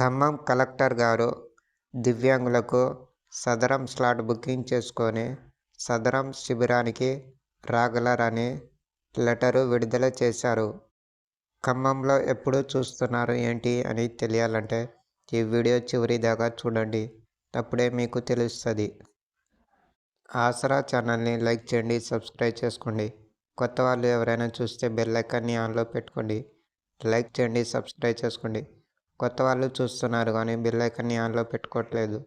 Khammam collector గారు దివ్యాంగులకు సదరం slot booking చేసుకొని సదరం శిబిరానికి రాగలరని లెటరు విడుదల చేశారు. ఖమ్మంలో ఎప్పుడు చూస్తున్నారు ఏంటి అని తెలియాలంటే ఈ వీడియో చివరి దాకా చూడండి. అప్పుడే మీకు తెలుస్తుంది. ఆసరా ఛానల్ని లైక్ చేయండి సబ్స్క్రైబ్ చేసుకోండి. కొత్త వాళ్ళు ఎవరైనా చూస్తే బెల్ ఐకాన్ని ఆన్లో పెట్టుకోండి. లైక్ చేయండి సబ్స్క్రైబ్ చేసుకోండి. కొత్త వాళ్ళు చూస్తున్నారు కానీ బెల్ ఐకాన్ని ఆన్లో పెట్టుకోవట్లేదు.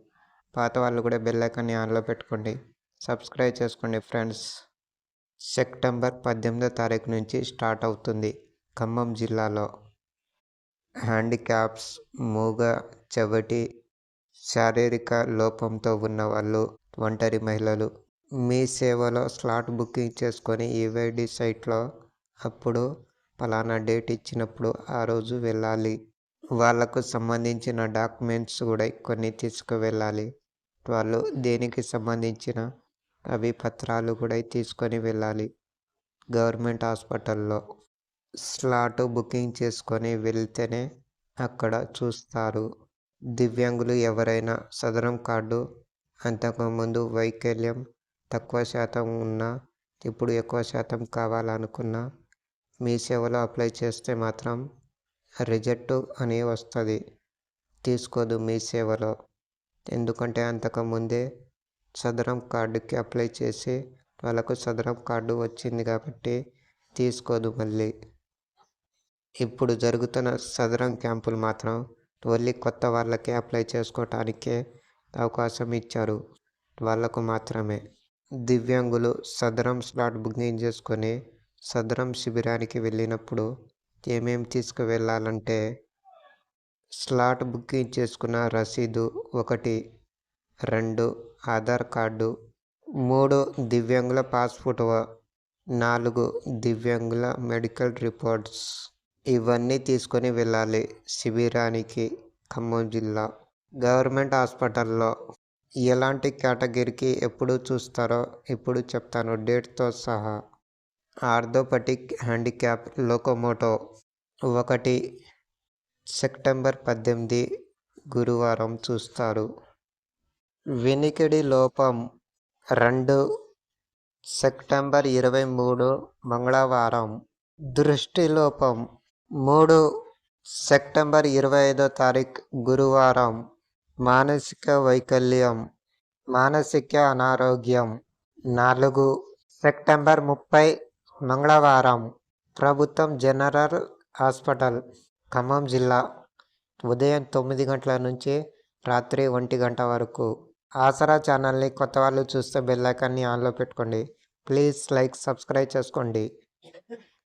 పాత వాళ్ళు కూడా బెల్ ఐకాన్ని ఆన్లో పెట్టుకోండి. సబ్స్క్రైబ్ చేసుకోండి ఫ్రెండ్స్. సెప్టెంబర్ పద్దెనిమిదో తారీఖు నుంచి స్టార్ట్ అవుతుంది ఖమ్మం జిల్లాలో. హ్యాండిక్యాప్స్ మూగ చెవిటి శారీరక లోపంతో ఉన్న వాళ్ళు ఒంటరి మహిళలు మీ సేవలో స్లాట్ బుకింగ్ చేసుకొని ఈవైడి సైట్లో అప్పుడు ఫలానా డేట్ ఇచ్చినప్పుడు ఆ రోజు వెళ్ళాలి. వాళ్ళకు సంబంధించిన డాక్యుమెంట్స్ కూడా కొన్ని తీసుకువెళ్ళాలి. వాళ్ళు దేనికి సంబంధించిన అవి పత్రాలు కూడా తీసుకొని వెళ్ళాలి. గవర్నమెంట్ హాస్పిటల్లో స్లాట్ బుకింగ్ చేసుకొని వెళ్తేనే అక్కడ చూస్తారు. దివ్యాంగులు ఎవరైనా సదరం కార్డు అంతకుముందు వైకల్యం తక్కువ శాతం ఉన్నా ఇప్పుడు ఎక్కువ శాతం కావాలనుకున్నా మీ సేవలో అప్లై చేస్తే మాత్రం రిజెక్ట్ అని వస్తుంది. తీసుకోదు మీ సేవలో. ఎందుకంటే అంతకుముందే సదరం కార్డుకి అప్లై చేసి వాళ్ళకు సదరం కార్డు వచ్చింది కాబట్టి తీసుకోదు మళ్ళీ. ఇప్పుడు జరుగుతున్న సదరం క్యాంపులు మాత్రం ఓన్లీ కొత్త వాళ్ళకే అప్లై చేసుకోవటానికే అవకాశం ఇచ్చారు. వాళ్ళకు మాత్రమే. దివ్యాంగులు సదరం స్లాట్ బుకింగ్ చేసుకొని సదరం శిబిరానికి వెళ్ళినప్పుడు ఏమేమి తీసుకువెళ్ళాలంటే స్లాట్ బుకింగ్ చేసుకున్న రసీదు ఒకటి రెండు ఆధార్ కార్డు మూడు దివ్యాంగుల పాస్పోర్ట్ నాలుగు దివ్యాంగుల మెడికల్ రిపోర్ట్స్ ఇవన్నీ తీసుకొని వెళ్ళాలి శిబిరానికి ఖమ్మం జిల్లా. గవర్నమెంట్ హాస్పిటల్లో ఎలాంటి కేటగిరీకి ఎప్పుడు చూస్తారో ఇప్పుడు చెప్తాను డేట్తో సహా. ఆర్థోపటిక్ హ్యాండిక్యాప్ లోకోమోటో ఒకటి సెప్టెంబర్ పద్దెనిమిది గురువారం చూస్తారు. వినికిడి లోపం రెండు సెప్టెంబర్ ఇరవై మూడు మంగళవారం. దృష్టి లోపం మూడు సెప్టెంబర్ ఇరవై ఐదో తారీఖు గురువారం. మానసిక వైకల్యం మానసిక అనారోగ్యం. నాలుగు సెప్టెంబర్ ముప్పై మంగళవారం ప్రభుత్వం జనరల్ హాస్పిటల్ ఖమ్మం జిల్లా ఉదయం తొమ్మిది గంటల నుంచి రాత్రి ఒంటి గంట వరకు. ఆసరా ఛానల్ని కొత్త వాళ్ళు చూస్తే బెల్లైకాన్ని ఆన్లో పెట్టుకోండి. ప్లీజ్ లైక్ సబ్స్క్రైబ్ చేసుకోండి.